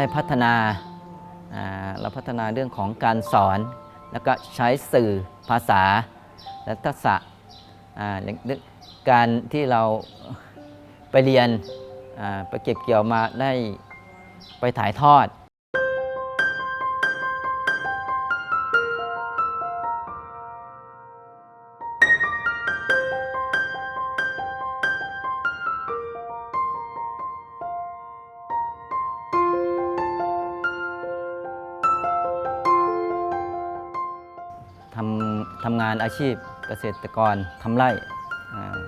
ได้พัฒนาเราพัฒนาเรื่องของการสอน แล้วก็ใช้สื่อภาษา และทักษะการที่เราไปเรียนไปเก็บเกี่ยวมาได้ไปถ่ายทอด ทำงานอาชีพเกษตรกรทำไร่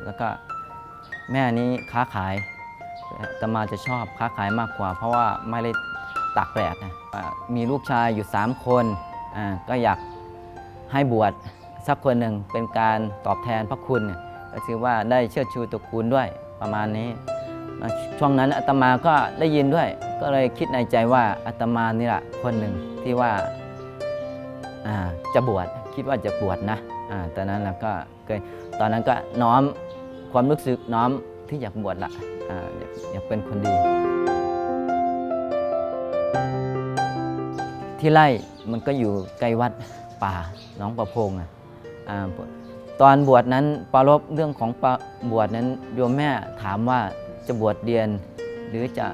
แล้วก็แม่นี้ค้าขายอาตมาจะชอบค้าขายมากกว่า เพราะว่าไม่ได้ตากแดดนะมีลูกชายอยู่ 3 คนก็อยากให้บวชสักคนหนึ่งเป็นการตอบแทนพระคุณ ก็คือว่าได้เชิดชูตระกูลด้วยประมาณนี้ ช่วงนั้นอาตมาก็ได้ยินด้วย ก็เลยคิดในใจว่าอาตมานี่แหละคนหนึ่งที่ว่าจะบวช คิดว่าจะบวชนะอ่าตอนนั้นเราก็เคยตอนนั้นก็น้อมความรู้สึกน้อมที่อยากบวชละอ่าอยากอยากเป็นคนดี ที่ไร่มันก็อยู่ใกล้วัดป่าหน้องประพงอะอ่าตอนบวชนั้นปรารบเรื่องของปะบวชนั้นโยมแม่ถามว่าจะบวชเรียน หรือจะ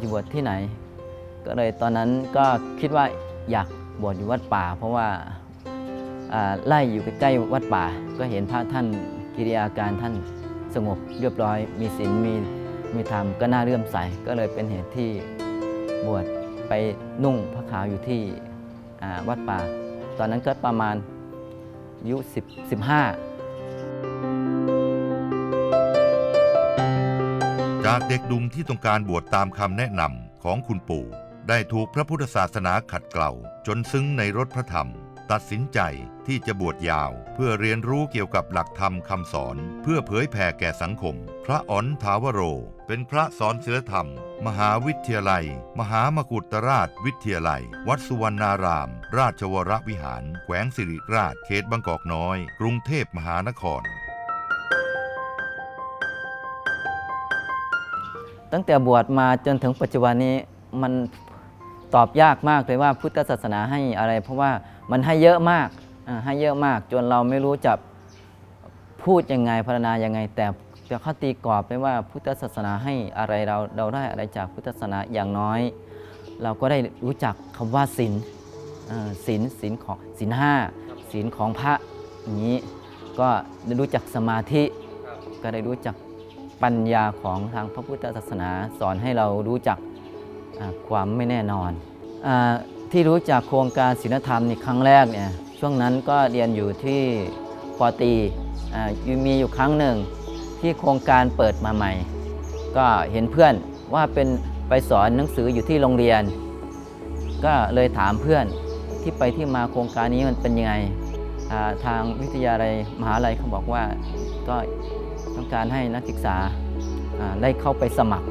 จะบวชที่ไหน ก็เลยตอนนั้นก็คิดว่าอยากบวชอยู่วัดป่า เพราะว่า ไล่อยู่ใกล้ๆวัดป่า ก็เห็นพระท่านกิริยาการท่านสงบเรียบร้อย มีศีลมีมีธรรมก็น่าเลื่อมใสก็เลยเป็นเหตุที่บวชไปนุ่งผ้าขาวอยู่ที่วัดป่า ตอนนั้นก็ประมาณอายุ10 15 จากเด็กดุมที่ต้องการบวชตามคำแนะนำของคุณปู่ ได้ถูกพระพุทธศาสนาขัดเกลาจนซึ้งในรถพระธรรม ตัดสินใจที่จะบวชยาวเพื่อเรียนรู้เกี่ยวกับหลักธรรมคำสอน เพื่อเผยแผ่แก่สังคม พระอ๋อนทาวโร เป็นพระสอนศิลธรรม มหาวิทยาลัย มหามกุฏราชวิทยาลัย วัดสุวรรณาราม ราชวรวิหาร แขวงสิริราช เขตบางกอกน้อย กรุงเทพมหานคร ตั้งแต่บวชมาจนถึงปัจจุบันนี้มันตอบยากมากเลยว่าพุทธศาสนาให้อะไร เพราะว่า มันให้เยอะมากให้เยอะมากจนเราไม่รู้จะพูดยังไงพรรณนายังไง แต่จะเข้าตีกรอบไปว่าพุทธศาสนาให้อะไรเราเราได้อะไรจากพุทธศาสนาอย่างน้อย เราก็ได้รู้จักคำว่าศีลศีลศีลของศีลห้าศีลของพระอย่างนี้ก็ได้รู้จักสมาธิก็ได้รู้จักปัญญาของทางพระพุทธศาสนา สอนให้เรารู้จักความไม่แน่นอนอ ที่รู้จักโครงการศีลธรรมในครั้งแรกเนี่ยช่วงนั้นก็เรียนอยู่ที่ปอตีอมีอยู่ครั้งหนึ่งที่โครงการเปิดมาใหม่ ก็เห็นเพื่อนว่าเป็นไปสอนหนังสืออยู่ที่โรงเรียน ก็เลยถามเพื่อนที่ไปที่มาโครงการนี้มันเป็นยังไงาทางวิทยาลัยมหาลัยเขาบอกว่าก็ต้องการให้นักศึกษาอ่าได้เข้าไปสมัคร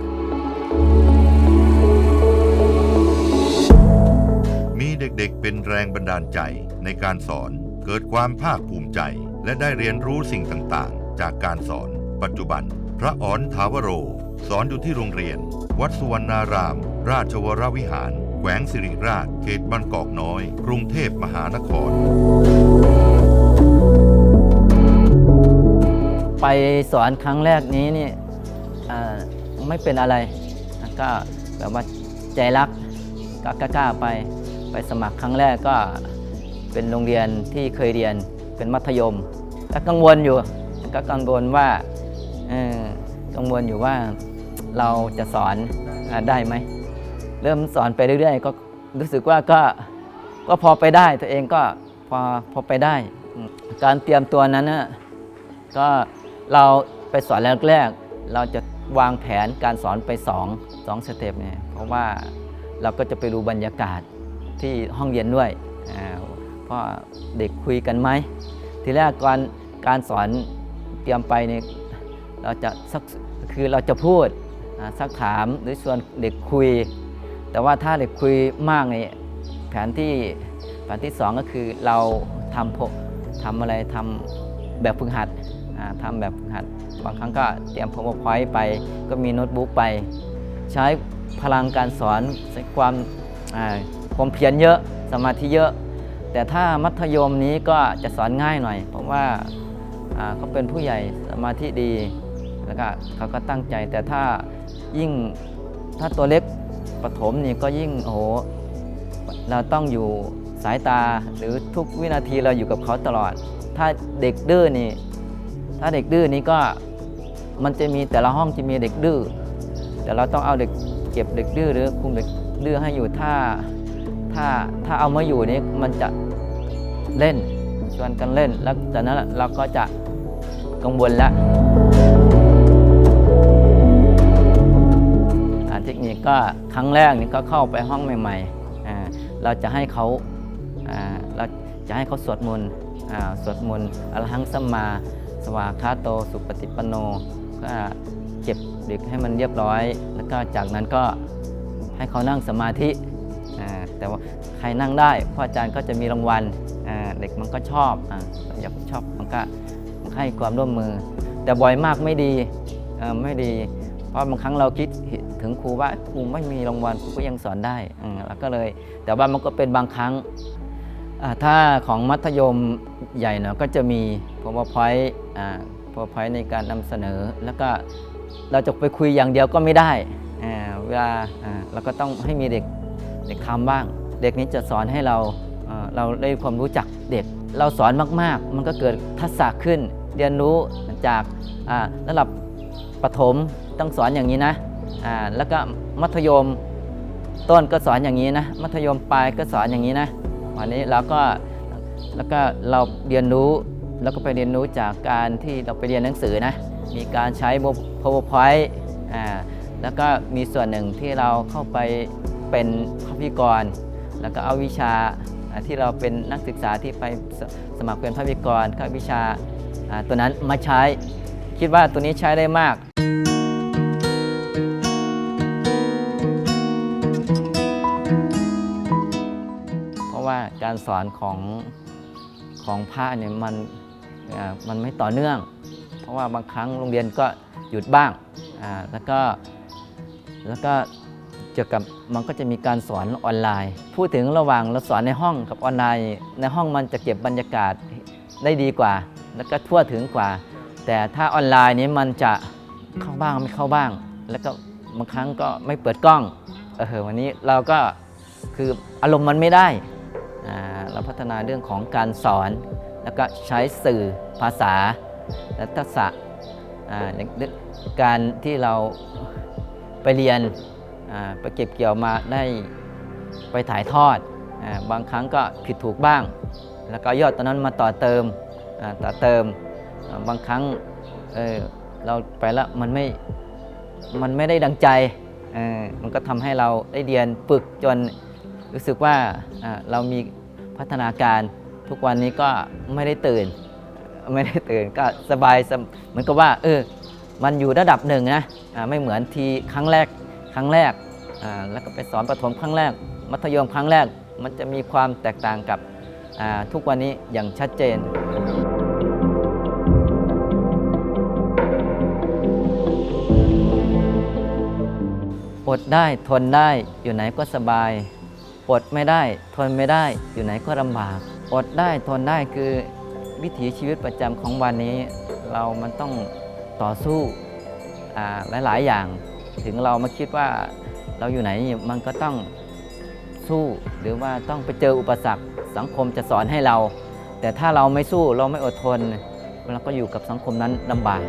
แรงบันดาลใจในการสอน เกิดความภาคภูมิใจ และได้เรียนรู้สิ่งต่างๆ จากการสอน ปัจจุบัน พระอ๋อนทาวโร สอนอยู่ที่โรงเรียน วัดสุวรรณาราม ราชวรวิหาร แขวงสิริราช เขตบางกอกน้อย กรุงเทพมหานคร ไปสอนครั้งแรกนี้นี่ไม่เป็นอะไรก็แบบว่าใจรักก็กล้าไป ไปสมัครครั้งแรกก็เป็นโรงเรียนที่เคยเรียนเป็นมัธยม ก็กังวลอยู่ก็กังวลว่ากังวลอยู่ว่าเราจะสอนได้ไหม เริ่มสอนไปเรื่อยๆ ก็รู้สึกว่าก็ก็พอไปได้ตัวเองก็พอพอไปได้ การเตรียมตัวนั้นนะก็เราไปสอนแรกๆเราจะวางแผนการสอนไป2องสองสเต็ปเนี่ยเพราะว่าเราก็จะไปดูบรรยากาศ ที่ห้องเรียนด้วยเพราะเด็กคุยกันไหมทีแรกก่อนการสอนเตรียมไปเนี่ยเราจะสักคือเราจะพูดสักถามหรือชวนเด็กคุย แต่ว่าถ้าเด็กคุยมากเนี่ยแผนที่แผนที่สองก็คือเราทำพทำอะไรทำแบบฝึกหัดอ่าทำแบบฝึกหัด บางครั้งก็เตรียม powerpoint ไป ก็มีโน้ตบุ๊กไป ใช้พลังการสอนใช้ความ ความเพียรเยอะสมาธิเยอะ แต่ถ้ามัธยมนี้ก็จะสอนง่ายหน่อย เพราะว่าเขาเป็นผู้ใหญ่สมาธิดีแล้วก็เขาก็ตั้งใจแต่ถ้ายิ่งถ้าตัวเล็กประถมนี่ก็ยิ่งโอ้โหเราต้องอยู่สายตาหรือทุกวินาทีเราอยู่กับเขาตลอด ถ้าเด็กดื้อนี่ ถ้าเด็กดื้อนี่ก็มันจะมีแต่ละห้องจะมีเด็กดื้อแต่เราต้องเอาเด็กเก็บเด็กดื้อหรือคุมเด็กดื้อให้อยู่ถ้า ถ้าถ้าเอามาอยู่นี่มันจะเล่นชวนกันเล่น แล้วจากนั้นเราก็จะกังวลแล้วอ่าเทคนิคก็ครั้งแรกนี่ก็เข้าไปห้องใหม่ๆ เราจะให้เขาเราจะให้เขาสวดมนต์สวดมนต์อรหังสัมมาสวากขาโตสุปฏิปันโนก็เก็บเด็กให้มันเรียบร้อย แล้วก็จากนั้นก็ให้เขานั่งสมาธิ แต่ว่าใครนั่งได้พ่ออาจารย์ก็จะมีรางวัลเด็กมันก็ชอบอยากชอบมันก็ให้ความร่วมมือ แต่บ่อยมากไม่ดีไม่ดี เพราะบางครั้งเราคิดถึงครูว่าครูไม่มีรางวัลครูก็ยังสอนได้แล้วก็เลย แต่ว่ามันก็เป็นบางครั้งถ้าของมัธยมใหญ่หน่อยก็จะมี powerpoint อ่า powerpoint ในการนำเสนอ แล้วก็เราจะไปคุยอย่างเดียวก็ไม่ได้เวลาเราก็ต้องให้มีเด็ก เด็กทำบ้าง เด็กนี้จะสอนให้เราเราได้ความรู้จักเด็ก เราสอนมากๆ มันก็เกิดทักษะขึ้น เรียนรู้จากระดับประถมต้องสอนอย่างนี้นะแล้วก็มัธยมต้นก็สอนอย่างนี้นะ มัธยมปลายก็สอนอย่างนี้นะวันนี้เราก็แล้วก็เราเรียนรู้แล้วก็ไปเรียนรู้จากการที่เราไปเรียนหนังสือนะ มีการใช้ powerpoint อ่าแล้วก็มีส่วนหนึ่งที่เราเข้าไป เป็นภาพยกร แล้วก็เอาวิชาที่เราเป็นนักศึกษาที่ไปสสมัครเป็นภาพยกรก็วิชาตัวนั้นมาใช้ คิดว่าตัวนี้ใช้ได้มากเพราะว่าการสอนของของพระเนี่ยมันมันไม่ต่อเนื่อง เพราะว่าบางครั้งโรงเรียนก็หยุดบ้างแล้วก็แล้วก็ เกี่ยวกับมันก็จะมีการสอนออนไลน์ พูดถึงระหว่างเราสอนในห้องกับออนไลน์ ในห้องมันจะเก็บบรรยากาศได้ดีกว่า แล้วก็ทั่วถึงกว่า แต่ถ้าออนไลน์นี้มันจะเข้าบ้างไม่เข้าบ้าง แล้วก็บางครั้งก็ไม่เปิดกล้องเออวันนี้เราก็คืออารมณ์มันไม่ได้อ่าเราพัฒนาเรื่องของการสอน แล้วก็ใช้สื่อภาษา และทักษะอ่าการที่เราไปเรียน ไปเก็บเกี่ยวมาได้ไปถ่ายทอดอบางครั้งก็ผิดถูกบ้าง แล้วก็ยอดตอนนั้นมาต่อเติมต่อเติมบางครั้งเเราไปแล้วมันไม่มันไม่ได้ดังใจมันก็ทำให้เราได้เรียนฝึกจนรู้สึกว่าเรามีพัฒนาการทุกวันนี้ก็ไม่ได้ตื่น ไม่ได้ตื่นก็สบายสบเหมือนกับว่าเออมันอยู่ระดับหนึ่งนะไม่เหมือนทีครั้งแรก ครั้งแรก แล้วก็ไปสอนประถมครั้งแรก มัธยมครั้งแรก มันจะมีความแตกต่างกับทุกวันนี้อย่างชัดเจน อดได้ทนได้อยู่ไหนก็สบาย อดไม่ได้ทนไม่ได้อยู่ไหนก็ลำบาก อดได้ทนได้คือวิถีชีวิตประจำของวันนี้ เรามันต้องต่อสู้อ่าหลาย ๆ อย่าง ถึงเรามาคิดว่าเราอยู่ไหนมันก็ต้องสู้หรือว่าต้องไปเจออุปสรรคสังคมจะสอนให้เรา แต่ถ้าเราไม่สู้เราไม่อดทนเราก็อยู่กับสังคมนั้นลำบาก